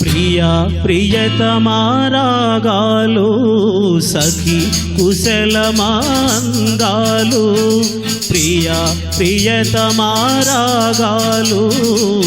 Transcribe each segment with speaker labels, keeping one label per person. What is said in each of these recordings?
Speaker 1: ప్రియా ప్రియతమారాగాలు సఖి కుశలమాంగాలు. ప్రియా ప్రియతమారాగాలు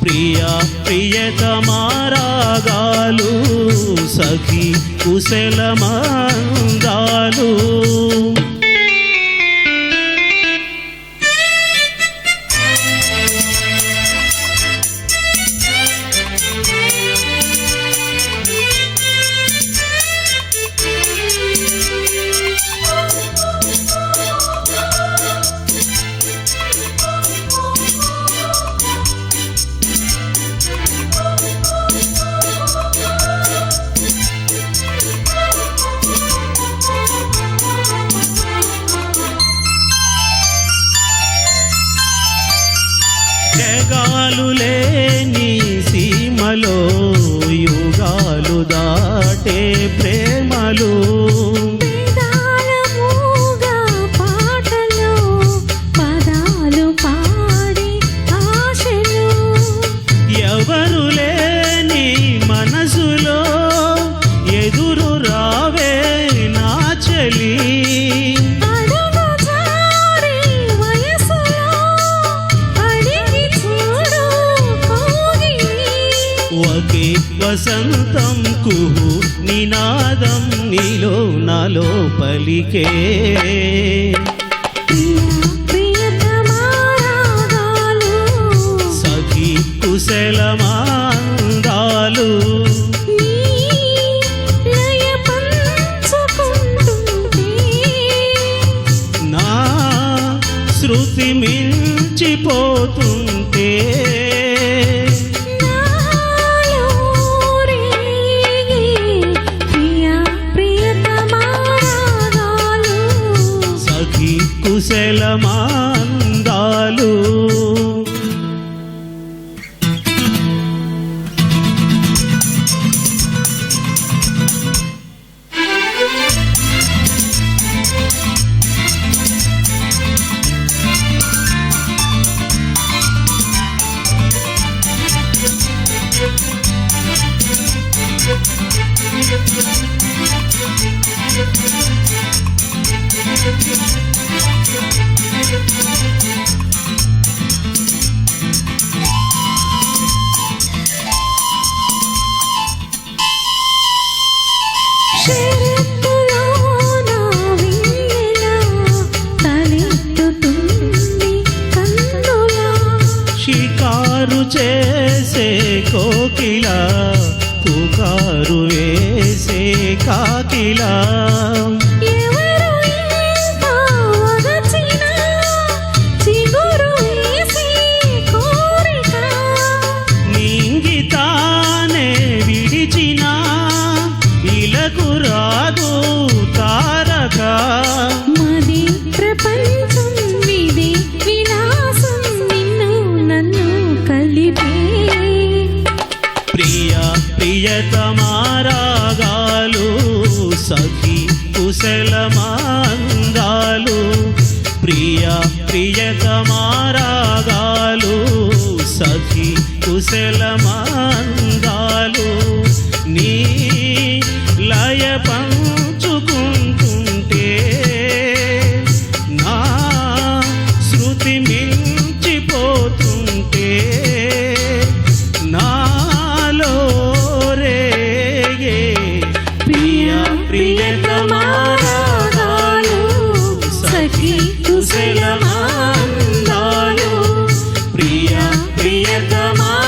Speaker 1: ప్రియ ప్రియతమారాగాలు సఖి కుశలమాందాలు జగాలు లేని సీమలో యుగాలు దాటే ప్రేమలు. మనసులో ఎదురు రావే నా చెలి. ఒకే వసంతం కుహు నినాదం నీలో నాలో పలికే. కుశలమాందాలు. పుకారు చేసే కోకిలా పుకారు వేసే కాకిలా.
Speaker 2: సఖి కుశలమాందాలు
Speaker 1: ప్రియ ప్రియతమారాగాలు సఖి కుశలమాందాలు నీ లయ పంగ ప్రియతమా?